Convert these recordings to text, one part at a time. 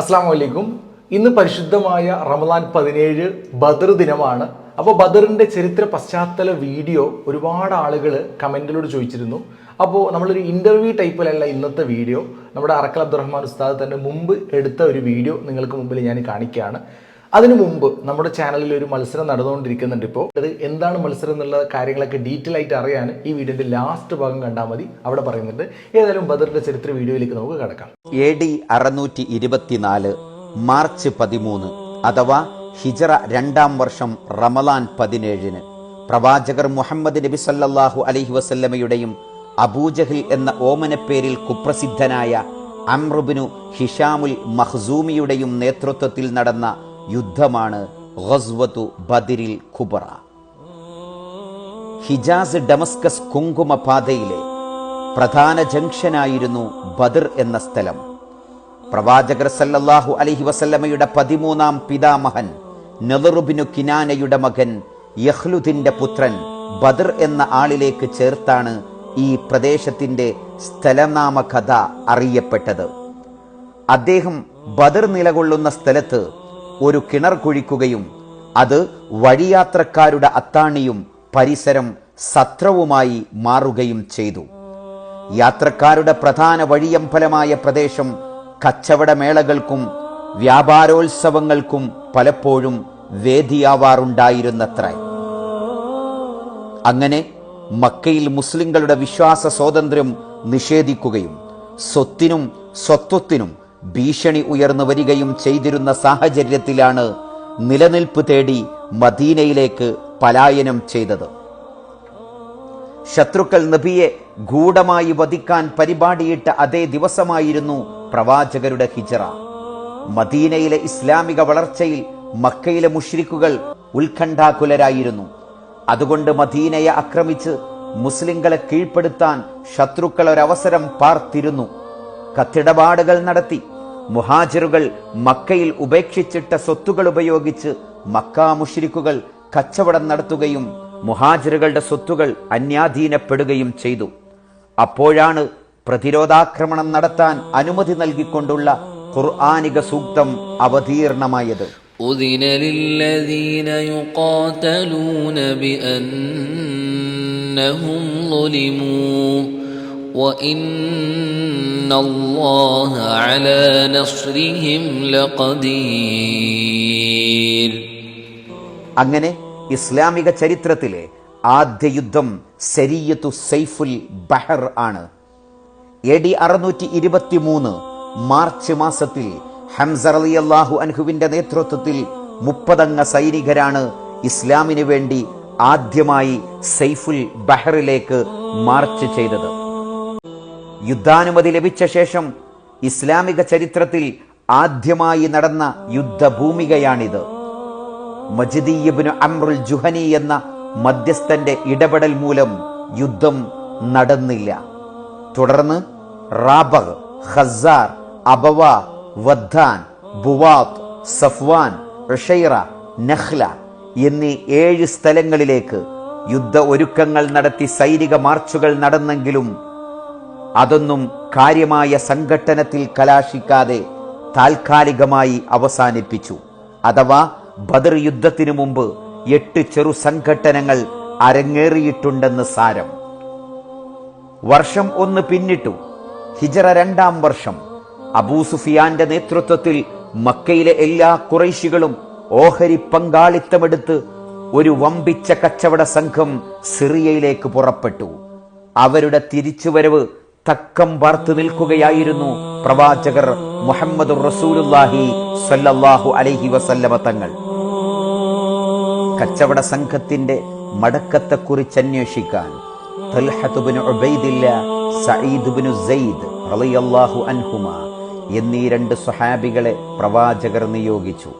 അസ്സാം വലൈക്കും ഇന്ന് പരിശുദ്ധമായ റമദാൻ പതിനേഴ് ബദർ ദിനമാണ്. അപ്പോൾ ബദറിന്റെ ചരിത്ര പശ്ചാത്തല വീഡിയോ ഒരുപാട് ആളുകൾ കമന്റിലൂടെ ചോദിച്ചിരുന്നു. അപ്പോൾ നമ്മളൊരു ഇന്റർവ്യൂ ടൈപ്പിലല്ല ഇന്നത്തെ വീഡിയോ. നമ്മുടെ അറക്കൽ അബ്ദുറഹ്മാൻ ഉസ്താദ് തന്നെ മുമ്പ് എടുത്ത ഒരു വീഡിയോ നിങ്ങൾക്ക് മുമ്പിൽ ഞാൻ കാണിക്കുകയാണ്. അതിനു മുമ്പ് നമ്മുടെ ചാനലിൽ ഒരു മത്സരം നടന്നുകൊണ്ടിരിക്കുന്നുണ്ട് ഇപ്പോൾ അത് എന്താണ് മത്സരം എന്നുള്ള കാര്യങ്ങളൊക്കെ ഡീറ്റെയിൽ ആയിട്ട് അറിയാൻ ഈ വീഡിയോന്റെ ലാസ്റ്റ് ഭാഗം കണ്ടാൽ മതി. അവിടെ പറയുന്നുണ്ട്. ഏതായാലും ബദറിന്റെ ചരിത്ര വീഡിയോയിലേക്ക് നമുക്ക് കടക്കാം. എ ഡി അറുന്നൂറ്റി ഇരുപത്തിനാല് മാർച്ച് പതിമൂന്ന് അഥവാ ഹിജറ രണ്ടാം വർഷം റമലാൻ പതിനേഴിന്. പ്രവാചകർ മുഹമ്മദ് നബി സല്ലാഹു അലഹി വസല്ലമയുടെയും അബൂജഹിൽ എന്ന ഓമനപ്പേരിൽ കുപ്രസിദ്ധനായ അമ്രുബിനു ഹിഷാമുൽ മഹ്സൂമിയുടെയും നേതൃത്വത്തിൽ നടന്ന യുദ്ധമാണ് ഖസ്വതു ബദിരിൽ ഖുബറ. ഹിജാസ് ഡമസ്കസ് കുങ്കുമ പാതയിലെ പ്രധാന ജംഗ്ഷനായിരുന്നു ബദർ എന്ന സ്ഥലം. പ്രവാചകർ സല്ലല്ലാഹു അലഹി വസല്ലമയുടെ പതിമൂന്നാം പിതാമഹൻ നെതറുബിനു കിനാനയുടെ മകൻ യഹ്ലുദിന്റെ പുത്രൻ ബദർ എന്ന ആളിലേക്ക് ചേർത്താണ് ഈ പ്രദേശത്തിന്റെ സ്ഥലനാമ കഥ അറിയപ്പെട്ടത്. അദ്ദേഹം ബദർ നിലകൊള്ളുന്ന സ്ഥലത്ത് ഒരു കിണർ കുഴിക്കുകയും അത് വഴിയാത്രക്കാരുടെ അത്താണിയും പരിസരം സത്രവുമായി മാറുകയും ചെയ്തു. യാത്രക്കാരുടെ പ്രധാന വഴിയമ്പലമായ പ്രദേശം കച്ചവടമേളകൾക്കും വ്യാപാരോത്സവങ്ങൾക്കും പലപ്പോഴും വേദിയാവാറുണ്ടായിരുന്നത്ര. അങ്ങനെ മക്കയിൽ മുസ്ലിങ്ങളുടെ വിശ്വാസ സ്വാതന്ത്ര്യം നിഷേധിക്കുകയും സ്വത്തിനും സ്വത്വത്തിനും ഭീഷണി ഉയർന്നു വരികയും ചെയ്തിരുന്ന സാഹചര്യത്തിലാണ് നിലനിൽപ്പ് തേടി മദീനയിലേക്ക് പലായനം ചെയ്തത്. ശത്രുക്കൾ നബിയെ ഗൂഢമായി വധിക്കാൻ പരിപാടിയിട്ട അതേ ദിവസമായിരുന്നു പ്രവാചകരുടെ ഹിജറ. മദീനയിലെ ഇസ്ലാമിക വളർച്ചയിൽ മക്കയിലെ മുഷ്രിക്കുകൾ ഉത്കണ്ഠാകുലരായിരുന്നു. അതുകൊണ്ട് മദീനയെ ആക്രമിച്ച് മുസ്ലിങ്ങളെ കീഴ്പ്പെടുത്താൻ ശത്രുക്കൾ ഒരവസരം പാർത്തിരുന്നു. കത്തിടപാടുകൾ നടത്തി മുഹാജിറുകൾ മക്കയിൽ ഉപേക്ഷിച്ചിട്ട സ്വത്തുകൾ ഉപയോഗിച്ച് മക്ക മുഷ്രിക്കുകൾ കച്ചവടം നടത്തുകയും മുഹാജിറുകളുടെ സ്വത്തുകൾ അന്യാധീനപ്പെടുകയും ചെയ്തു അപ്പോഴാണ് പ്രതിരോധാക്രമണം നടത്താൻ അനുമതി നൽകിക്കൊണ്ടുള്ള ഖുർആാനിക സൂക്തം അവതീർണമായത് أذن للذين يقاتلون بأنهم ظلموا وإن الله على نصرهم لقدير അങ്ങനെ ഇസ്ലാമിക ചരിത്രത്തിലെ ആദ്യ യുദ്ധം സരിയത്തു സൈഫുൽ ബഹർ ആണ് എ ഡി അറുന്നൂറ്റി ഇരുപത്തി മൂന്ന് മാർച്ച് മാസത്തിൽ ഹംസർ അലി അള്ളാഹു അൻഹുവിന്റെ നേതൃത്വത്തിൽ മുപ്പതംഗ സൈനികരാണ് ഇസ്ലാമിന് വേണ്ടി ആദ്യമായി സൈഫുൽ ബഹറിലേക്ക് മാർച്ച് ചെയ്തത് യുദ്ധാനുമതി ലഭിച്ച ശേഷം ഇസ്ലാമിക ചരിത്രത്തിൽ ആദ്യമായി നടന്ന യുദ്ധഭൂമികയാണിത്. മജിദീയബിന് അമ്രുൽ ജുഹനി എന്ന മധ്യസ്ഥന്റെ ഇടപെടൽ മൂലം യുദ്ധം നടന്നില്ല. തുടർന്ന് റാബഗ് ഖസാർ അബവ വദ്ധാൻ ബുവാത് സഫ്വാൻ ഋഷൈറ നഹ്ല എന്നീ ഏഴ് സ്ഥലങ്ങളിലേക്ക് യുദ്ധ ഒരുക്കങ്ങൾ നടത്തി സൈനിക മാർച്ചുകൾ നടന്നെങ്കിലും അതൊന്നും കാര്യമായ സംഘട്ടനത്തിൽ കലാശിക്കാതെ താൽക്കാലികമായി അവസാനിപ്പിച്ചു. അഥവാ ബദർ യുദ്ധത്തിനു മുമ്പ് എട്ട് ചെറു സംഘട്ടനങ്ങൾ അരങ്ങേറിയിട്ടുണ്ടെന്ന് സാരം. വർഷം ഒന്ന് പിന്നിട്ടു. ഹിജറ രണ്ടാം വർഷം. അബൂ സുഫിയാന്റെ നേതൃത്വത്തിൽ മക്കയിലെ എല്ലാ കുറൈശികളും ഓഹരി പങ്കാളിത്തമെടുത്ത് ഒരു വമ്പിച്ച കച്ചവട സംഘം സിറിയയിലേക്ക് പുറപ്പെട്ടു. അവരുടെ തിരിച്ചുവരവ് തക്കം പാർത്തു നിൽക്കുകയായിരുന്നു പ്രവാചകർ മുഹമ്മദ് റസൂലുല്ലാഹി അലൈഹി വസല്ലമ തങ്ങൾ. കച്ചവട സംഘത്തിന്റെ മടക്കത്തെക്കുറിച്ച് അന്വേഷിക്കാൻ എന്നീ രണ്ട് സുഹാബികളെ പ്രവാചകർ നിയോഗിച്ചു.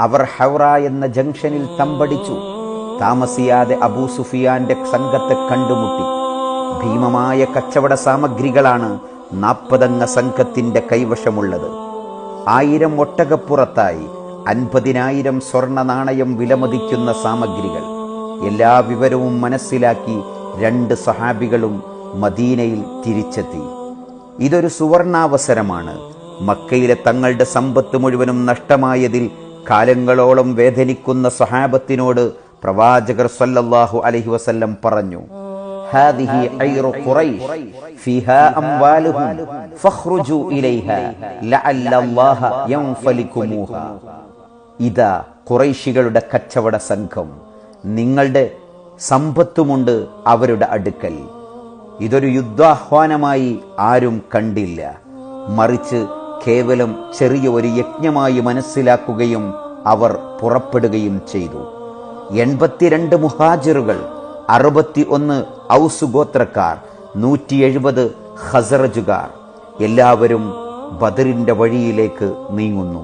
അവർ ഹൗറ എന്ന ജംഗ്ഷനിൽ തമ്പടിച്ചു. താമസിയാതെ അബൂ സുഫിയാന്റെ സംഘത്തെ കണ്ടുമുട്ടി. ഭീമമായ കച്ചവട സാമഗ്രികളാണ് നാൽപ്പതംഗ സംഘത്തിന്റെ കൈവശമുള്ളത്. ആയിരം ഒട്ടകപ്പുറത്തായി അൻപതിനായിരം സ്വർണ നാണയം വിലമതിക്കുന്ന സാമഗ്രികൾ. എല്ലാ വിവരവും മനസ്സിലാക്കി രണ്ട് സഹാബികളും മദീനയിൽ തിരിച്ചെത്തി. ഇതൊരു സുവർണാവസരമാണ്. മക്കയിലെ തങ്ങളുടെ സമ്പത്ത് മുഴുവനും നഷ്ടമായതിൽ കാലങ്ങളോളം വേദനിക്കുന്ന സഹാബത്തിനോട് പ്രവാചകർ സല്ലല്ലാഹു അലഹി വസല്ലം പറഞ്ഞു ഹാദിഹി ഐറു ഖുറൈഷ് ഫിഹാ അംവാലുഹും ഫഖ്റുജു لعل الله യൻഫലികുമൂഹ ഇതാ ഖുറൈശികളുടെ കച്ചവട സംഘം നിങ്ങളുടെ സമ്പത്തുമുണ്ട് അവരുടെ അടുക്കൽ. ഇതൊരു യുദ്ധാഹ്വാനമായി ആരും കണ്ടില്ല. മറിച്ച് കേവലം ചെറിയ ഒരു യജ്ഞമായി മനസ്സിലാക്കുകയും അവർ പുറപ്പെടുകയും ചെയ്തു. എൺപത്തിരണ്ട് മുഹാജിറുകൾ അറുപത്തി ഒന്ന് ഔസു ഗോത്രക്കാർ നൂറ്റി എഴുപത് ഹസറജുകാർ എല്ലാവരും ബദറിന്റെ വഴിയിലേക്ക് നീങ്ങുന്നു.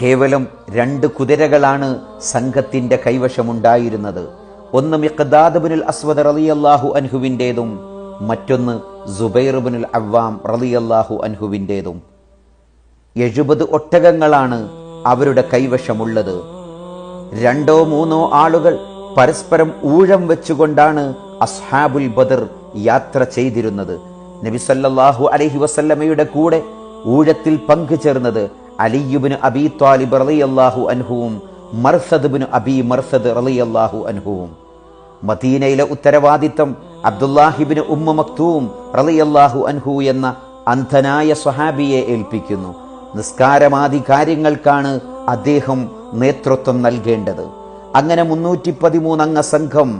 കേവലം രണ്ട് കുതിരകളാണ് സംഘത്തിന്റെ കൈവശമുണ്ടായിരുന്നത്. ഒന്ന് മിഖദാദബിനുൽ അസ്വദ് റളിയല്ലാഹു അൻഹുവിന്റെതും മറ്റൊന്ന് സുബൈർബിനുൽ അവ്വാം റളിയല്ലാഹു അൻഹുവിന്റെതും എഴുപത് ഒട്ടകങ്ങളാണ് അവരുടെ കൈവശമുള്ളത്. രണ്ടോ മൂന്നോ ആളുകൾ പരസ്പരം ഊഴം വെച്ചുകൊണ്ടാണ് അസ്ഹാബുൽ ബദർ യാത്ര ചെയ്തിരുന്നത്. നബിസല്ലാഹു അലഹി വസല്ലമയുടെ കൂടെ ഊഴത്തിൽ പങ്കുചേർന്നത് അലിയുബിന് അബി ത്വാലിബ് റളിയല്ലാഹു അൻഹുവും മർസദ്ബിന് അബി മർസദ് റളിയല്ലാഹു അൻഹുവും. മദീനയിലെ ഉത്തരവാദിത്തം അബ്ദുല്ലാഹിബിന് ഉമ്മ മക്തൂം റളിയല്ലാഹു അൻഹു എന്ന അന്ധനായ സ്വഹാബിയെ ഏൽപ്പിക്കുന്നു. നിസ്കാരമാദി കാര്യങ്ങൾക്കാണ് അദ്ദേഹം നേതൃത്വം നൽകേണ്ടത്. അങ്ങനെ മുന്നൂറ്റി പതിമൂന്ന് അംഗ സംഘം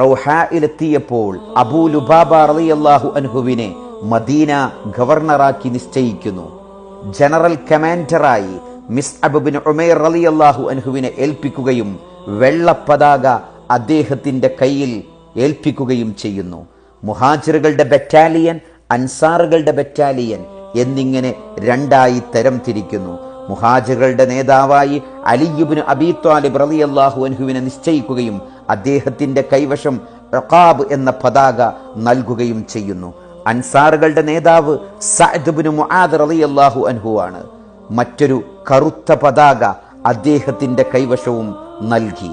റൗഹായിലെത്തിയപ്പോൾ അബൂ ലുബാബ റളിയല്ലാഹു അൻഹുവിനെ മദീന ഗവർണറാക്കി നിശ്ചയിക്കുന്നു. ജനറൽ കമാൻഡറായി മിസ് അബുബിൻ ഉമേർ റളിയല്ലാഹു അൻഹുവിനെ ഏൽപ്പിക്കുകയും വെള്ള പതാക അദ്ദേഹത്തിന്റെ കയ്യിൽ ഏൽപ്പിക്കുകയും ചെയ്യുന്നു. മുഹാജിറുകളുടെ ബറ്റാലിയൻ അൻസാറുകളുടെ ബറ്റാലിയൻ എന്നിങ്ങനെ രണ്ടായി തരം തിരിക്കുന്നു. മുഹാജിറുകളുടെ നേതാവായി അലിയുബിന് അബി ത്വാലിബ് റളിയല്ലാഹു അൻഹുവിനെ നിശ്ചയിക്കുകയും അദ്ദേഹത്തിന്റെ കൈവശം റഖാബ് എന്ന പതാക നൽകുകയും ചെയ്യുന്നു. അൻസാറുകളുടെ നേതാവ് സഅദ്ബിന് മുആദ് റളിയല്ലാഹു അൻഹു ആണ്. മറ്റൊരു കറുത്ത പതാക അദ്ദേഹത്തിന്റെ കൈവശവും നൽകി.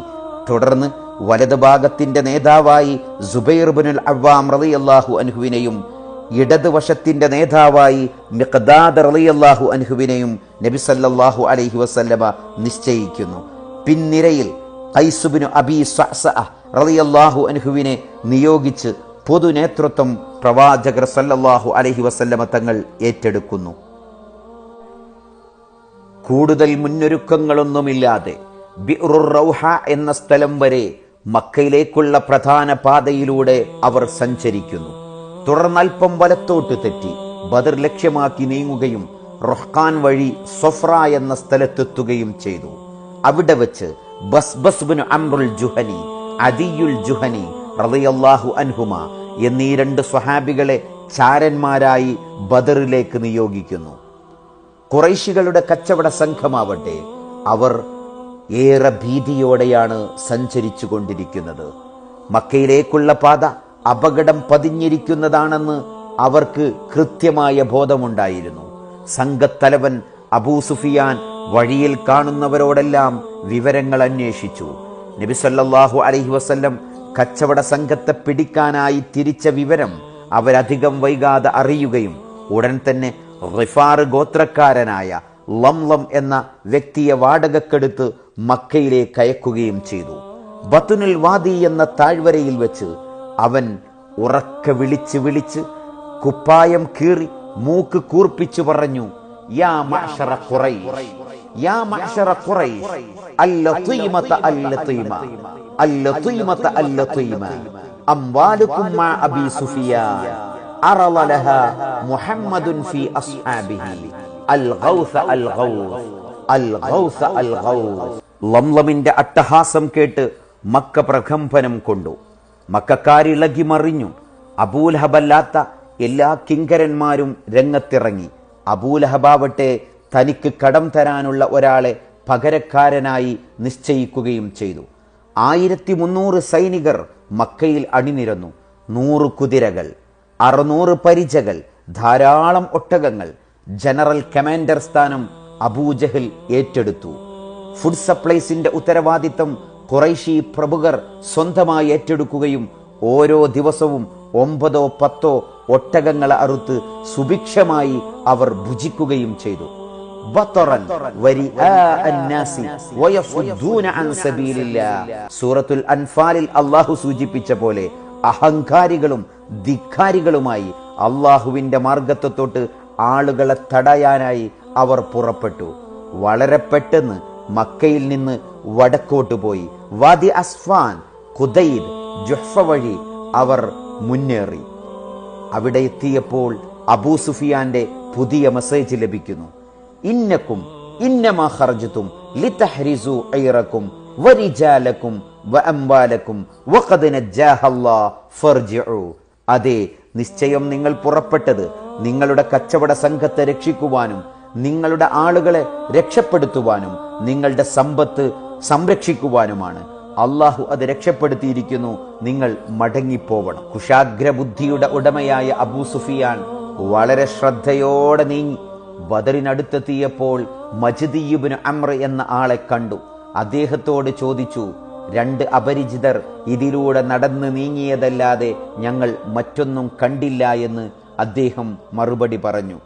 തുടർന്ന് വലതുഭാഗത്തിന്റെ നേതാവായി സുബൈർബിനുൽ അവ്വാം റളിയല്ലാഹു അൻഹുവിനെയും ഇടതുവശത്തിന്റെ നേതാവായി മിഖദാദ് റളിയല്ലാഹു അൻഹുവിനെയും നബി സല്ലല്ലാഹു അലൈഹി വസല്ലമ നിശ്ചയിക്കുന്നു. പിൻനിരയിൽ ഐസുബിന് അബി റളിയല്ലാഹു അൻഹുവിനെ നിയോഗിച്ച് പൊതു നേതൃത്വം പ്രവാചകർ സല്ലല്ലാഹു അലൈഹി വസല്ലമ തങ്ങൾ ഏറ്റെടുക്കുന്നു. കൂടുതൽ മുന്നൊരുക്കങ്ങളൊന്നുമില്ലാതെ ബിറുർ റൗഹ എന്ന സ്ഥലം വരെ മക്കയിലേക്കുള്ള പ്രധാന പാതയിലൂടെ അവർ സഞ്ചരിക്കുന്നു. തുടർന്ന് അല്പം വലത്തോട്ട് തെറ്റി. ബദർ ലക്ഷ്യമാക്കി നീങ്ങുകയും റൊഹ്ഖാൻ വഴി സൊഫ്ര എന്ന സ്ഥലത്തെത്തുകയും ചെയ്തു. അവിടെ വെച്ച് ബസ് ബസ്ബസ്ബിന് അമ്രുൽ ജുഹനി അദിയുൽ ജുഹനി റളിയല്ലാഹു അൻഹുമ എന്നീ രണ്ട് സ്വഹാബികളെ ചാരന്മാരായി ബദറിലേക്ക് നിയോഗിക്കുന്നു. കുറൈശികളുടെ കച്ചവട സംഘമാവട്ടെ അവർ ഏറെ ഭീതിയോടെയാണ് സഞ്ചരിച്ചു കൊണ്ടിരിക്കുന്നത് മക്കയിലേക്കുള്ള പാത അപകടം പതിഞ്ഞിരിക്കുന്നതാണെന്ന് അവർക്ക് കൃത്യമായ ബോധമുണ്ടായിരുന്നു. സംഘത്തലവൻ അബൂ സുഫിയാൻ വഴിയിൽ കാണുന്നവരോടെല്ലാം വിവരങ്ങൾ അന്വേഷിച്ചു. നബിസല്ലാഹു അലഹി വസ്ല്ലം കച്ചവട സംഘത്തെ പിടിക്കാനായി തിരിച്ച വിവരം അവരധികം വൈകാതെ അറിയുകയും ഉടൻ തന്നെ റിഫാർ ഗോത്രക്കാരനായ ലംലം എന്ന വ്യക്തിയെ വാടകക്കെടുത്ത് മക്കയിലേക്ക് അയക്കുകയും ചെയ്തു. ബത്തുനുൽ വാദി എന്ന താഴ്വരയിൽ വെച്ച് അവൻ ഉറക്കെ വിളിച്ച് വിളിച്ച് കുപ്പായം കീറി മൂക്ക് കൂർപ്പിച്ചു പറഞ്ഞു യാ മഅ്ശറ ഖുറൈശ് യാ മഅ്ശറ ഖുറൈശ് അല്ലതീമത അല്ലതീമ അല്ലതീമത അല്ലതീമ അംവാലുക്കും മാ അബി സുഫിയാൻ അറള മുഹമ്മദുൻ ഫീ അസ്ഹാബിഹി അൽ ഗൗസ അൽ ഗൗസ് അൽ ഗൗസ്. ലംലമിന്റെ അട്ടഹാസം കേട്ട് മക്ക പ്രകമ്പനം കൊണ്ടു. മക്കാരിളകി മറിഞ്ഞു. അബൂലഹബല്ലാത്ത എല്ലാ കിങ്കരന്മാരും രംഗത്തിറങ്ങി. അബൂലഹബാവട്ടെ തനിക്ക് കടം തരാനുള്ള ഒരാളെ പകരക്കാരനായി നിശ്ചയിക്കുകയും ചെയ്തു. ആയിരത്തി മുന്നൂറ് സൈനികർ മക്കയിൽ അണിനിരന്നു. നൂറ് കുതിരകൾ അറുന്നൂറ് പരിചകൾ ധാരാളം ഒട്ടകങ്ങൾ. ജനറൽ കമാൻഡർ സ്ഥാനം അബൂജഹൽ ഏറ്റെടുത്തു. ഫുഡ് സപ്ലൈസിന്റെ ഉത്തരവാദിത്തം കുറൈശി പ്രഭുകർ സ്വന്തമായി ഏറ്റെടുക്കുകയും ഓരോ ദിവസവും ഒമ്പതോ പത്തോ ഒട്ടകങ്ങൾ അറുത്ത് സുഭിക്ഷമായി അവർ ഭുജിക്കുകയും ചെയ്തു. സൂറത്തുൽ അൻഫാലിൽ അള്ളാഹു സൂചിപ്പിച്ച പോലെ അഹങ്കാരികളും ധിക്കാരികളുമായി അള്ളാഹുവിന്റെ മാർഗത്വത്തോട്ട് ആളുകളെ തടയാനായി അവർ പുറപ്പെട്ടു വളരെ പെട്ടെന്ന് മക്കയിൽ നിന്ന് വടക്കോട്ട് പോയി. വാദി അസ്ഫാൻ ഖുദൈദ് ജുഹ്ഫ വഴി അവർ മുന്നേറി. അവിടെ എത്തിയപ്പോൾ അബൂ സുഫിയാന്റെ പുതിയ മെസ്സേജ് ലഭിക്കുന്നു. ഇന്നക്കും ഇന്നമാ ഹർജത്തും ലിതഹ്രിസു ഐറക്കും വരിജാലക്കും വഅംവാലക്കും വഖദ് നജ്ജാഹല്ലാഹ് ഫർജിഉ. അതെ നിശ്ചയം നിങ്ങൾ പുറപ്പെട്ടത് നിങ്ങളുടെ കച്ചവട സംഘത്തെ രക്ഷിക്കുവാനും നിങ്ങളുടെ ആളുകളെ രക്ഷപ്പെടുത്തുവാനും നിങ്ങളുടെ സമ്പത്ത് സംരക്ഷിക്കുവാനുമാണ്. അള്ളാഹു അത് രക്ഷപ്പെടുത്തിയിരിക്കുന്നു. നിങ്ങൾ മടങ്ങിപ്പോവണം. കുശാഗ്ര ബുദ്ധിയുടെ ഉടമയായ അബൂ സുഫിയാൻ വളരെ ശ്രദ്ധയോടെ നീങ്ങി ബദറിനടുത്തെത്തിയപ്പോൾ മജിദീബിന് അമ്ര എന്ന ആളെ കണ്ടു. അദ്ദേഹത്തോട് ചോദിച്ചു രണ്ട് അപരിചിതർ ഇതിലൂടെ നടന്ന് നീങ്ങിയതല്ലാതെ ഞങ്ങൾ മറ്റൊന്നും കണ്ടില്ല എന്ന് അദ്ദേഹം മറുപടി പറഞ്ഞു.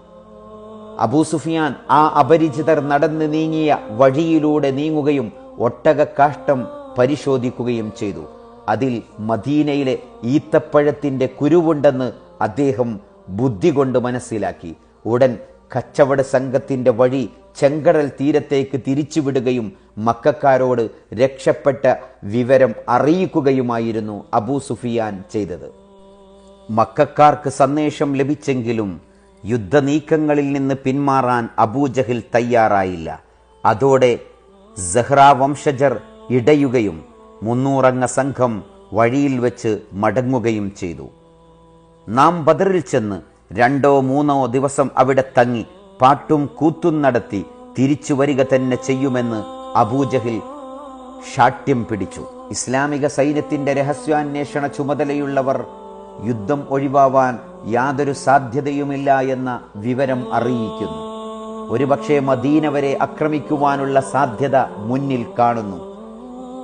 അബൂ സുഫിയാൻ ആ അപരിചിതർ നടന്ന് നീങ്ങിയ വഴിയിലൂടെ നീങ്ങുകയും ഒട്ടകക്കാഷ്ടം പരിശോധിക്കുകയും ചെയ്തു. അതിൽ മദീനയിലെ ഈത്തപ്പഴത്തിന്റെ കുരുവുണ്ടെന്ന് അദ്ദേഹം ബുദ്ധി കൊണ്ട് മനസ്സിലാക്കി. ഉടൻ കച്ചവട സംഘത്തിന്റെ വഴി ചെങ്കടൽ തീരത്തേക്ക് തിരിച്ചുവിടുകയും മക്കാരോട് രക്ഷപ്പെട്ട വിവരം അറിയിക്കുകയുമായിരുന്നു അബൂ സുഫിയാൻ ചെയ്തത്. മക്കാർക്ക് സന്ദേശം ലഭിച്ചെങ്കിലും യുദ്ധനീക്കങ്ങളിൽ നിന്ന് പിന്മാറാൻ അബൂജഹിൽ തയ്യാറായില്ല. അതോടെ സഹ്റ വംശജർ ഇടയുകയും മുന്നൂറംഗ സംഘം വഴിയിൽ വെച്ച് മടങ്ങുകയും ചെയ്തു. നാം ബദറിൽ ചെന്ന് രണ്ടോ മൂന്നോ ദിവസം അവിടെ തങ്ങി പാട്ടും കൂത്തും നടത്തി തിരിച്ചു വരിക തന്നെ ചെയ്യുമെന്ന് അബൂജഹിൽ ഷാഠ്യം പിടിച്ചു. ഇസ്ലാമിക സൈന്യത്തിന്റെ രഹസ്യാന്വേഷണ ചുമതലയുള്ളവർ യുദ്ധം ഒഴിവാവാൻ യാതൊരു സാധ്യതയുമില്ല എന്ന വിവരം അറിയിക്കുന്നു. ഒരുപക്ഷെ മദീന വരെ ആക്രമിക്കുവാനുള്ള സാധ്യത മുന്നിൽ കാണുന്നു.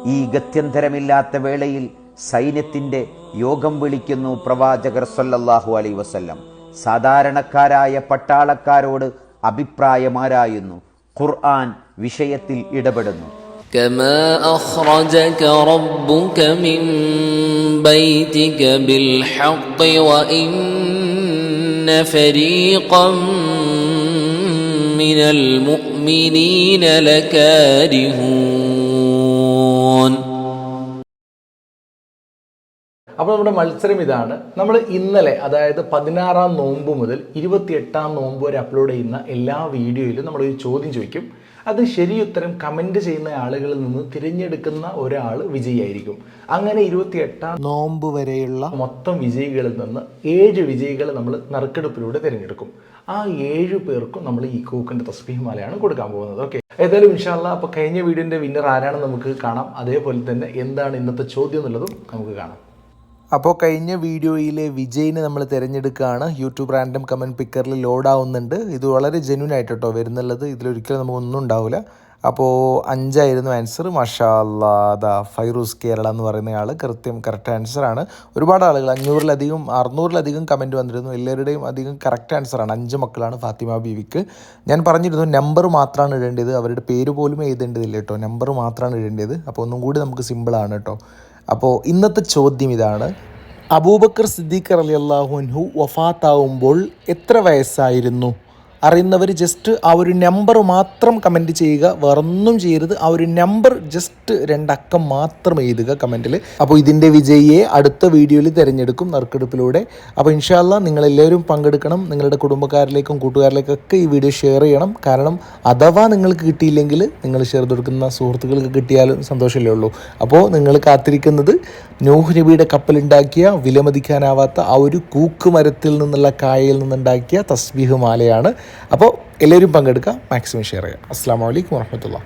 ഈ ഗത്യന്തരമില്ലാത്ത വേളയിൽ സൈന്യത്തിന്റെ യോഗം വിളിക്കുന്നു പ്രവാചകർ സല്ലല്ലാഹു അലൈ വസല്ലം. സാധാരണക്കാരായ പട്ടാളക്കാരോട് അഭിപ്രായമാരായുന്നു. ഖുർആൻ വിഷയത്തിൽ ഇടപെടുന്നു. كما أخرجك ربك من بيتك بالحق وإن فريقا من المؤمنين لكارهون അപ്പോൾ നമ്മുടെ മത്സരം ഇതാണ് നമ്മൾ ഇന്നലെ അതായത് പതിനാറാം നോമ്പ് മുതൽ ഇരുപത്തിയെട്ടാം നോമ്പ് വരെ അപ്ലോഡ് ചെയ്യുന്ന എല്ലാ വീഡിയോയിലും നമ്മളൊരു ചോദ്യം ചോദിക്കും അത് ശരിയുത്തരം കമന്റ് ചെയ്യുന്ന ആളുകളിൽ നിന്ന് തിരഞ്ഞെടുക്കുന്ന ഒരാൾ വിജയിയായിരിക്കും. അങ്ങനെ ഇരുപത്തിയെട്ടാം നോമ്പ് വരെയുള്ള മൊത്തം വിജയികളിൽ നിന്ന് ഏഴ് വിജയികൾ നമ്മൾ നറുക്കെടുപ്പിലൂടെ തിരഞ്ഞെടുക്കും. ആ ഏഴ് പേർക്കും നമ്മൾ ഈ കൂക്കിന്റെ തസ്ബീഹ് മാലയാണ് കൊടുക്കാൻ പോകുന്നത്. ഓക്കെ ഏതായാലും ഇൻഷാല്ല അപ്പോൾ കഴിഞ്ഞ വീഡിയോന്റെ വിന്നർ ആരാണെന്ന് നമുക്ക് കാണാം. അതേപോലെ തന്നെ എന്താണ് ഇന്നത്തെ ചോദ്യം എന്നുള്ളതും നമുക്ക് കാണാം. അപ്പോൾ കഴിഞ്ഞ വീഡിയോയിലെ വിജയിനെ നമ്മൾ തിരഞ്ഞെടുക്കുകയാണ്. യൂട്യൂബ് റാൻഡം കമന്റ് പിക്കറിൽ ലോഡ് ആവുന്നുണ്ട് ഇത് വളരെ ജെന്യൂൻ ആയിട്ട് കേട്ടോ വരുന്നുള്ളത്. ഇതിലൊരിക്കലും നമുക്കൊന്നും ഉണ്ടാവില്ല അപ്പോൾ അഞ്ചായിരുന്നു ആൻസർ മഷാല്ലാദ ഫൈറൂസ് കേരള എന്ന് പറയുന്ന ആൾ കൃത്യം കറക്റ്റ് ആൻസറാണ് ഒരുപാട് ആളുകൾ അഞ്ഞൂറിലധികം അറുന്നൂറിലധികം കമന്റ് വന്നിരുന്നു. എല്ലാവരുടെയും അധികം കറക്റ്റ് ആൻസറാണ് അഞ്ച് മക്കളാണ് ഫാത്തിമ ബീവിക്ക്. ഞാൻ പറഞ്ഞിരുന്നു നമ്പർ മാത്രമാണ് ഇടേണ്ടത്. അവരുടെ പേര് പോലും എഴുതേണ്ടതില്ല കേട്ടോ. നമ്പർ മാത്രമാണ് ഇടേണ്ടത്. അപ്പോൾ ഒന്നും കൂടി നമുക്ക് സിമ്പിളാണ് കേട്ടോ. അപ്പോൾ ഇന്നത്തെ ചോദ്യം ഇതാണ്. അബൂബക്കർ സിദ്ദീഖ് അലി അള്ളാഹുൻഹു വഫാത്താവുമ്പോൾ എത്ര വയസ്സായിരുന്നു? അറിയുന്നവർ ജസ്റ്റ് ആ ഒരു നമ്പർ മാത്രം കമന്റ് ചെയ്യുക. വേറൊന്നും ചെയ്യരുത്. ആ ഒരു നമ്പർ ജസ്റ്റ് രണ്ടക്കം മാത്രം എഴുതുക കമന്റിൽ അപ്പോൾ ഇതിന്റെ വിജയിയെ അടുത്ത വീഡിയോയിൽ തിരഞ്ഞെടുക്കും നറുക്കെടുപ്പിലൂടെ. അപ്പോൾ ഇൻഷാല്ല നിങ്ങളെല്ലാവരും പങ്കെടുക്കണം. നിങ്ങളുടെ കുടുംബക്കാരിലേക്കും കൂട്ടുകാരിലേക്കൊക്കെ ഈ വീഡിയോ ഷെയർ ചെയ്യണം. കാരണം അഥവാ നിങ്ങൾക്ക് കിട്ടിയില്ലെങ്കിൽ നിങ്ങൾ ഷെയർ കൊടുക്കുന്ന സുഹൃത്തുക്കൾക്ക് കിട്ടിയാലും സന്തോഷമല്ലേ ഉള്ളൂ. അപ്പോൾ നിങ്ങൾ കാത്തിരിക്കുന്നത് നൂഹ് നബിയുടെ കപ്പലുണ്ടാക്കിയ വിലമതിക്കാനാവാത്ത ആ ഒരു കൂക്ക് മരത്തിൽ നിന്നുള്ള കായയിൽ നിന്നുണ്ടാക്കിയ തസ്ബീഹ് മാലയാണ്. അപ്പോൾ എല്ലാവരും പങ്കെടുക്കുക മാക്സിമം ഷെയർ ചെയ്യുക അസ്സാം വലൈക്കും വാഹമത്തുള്ള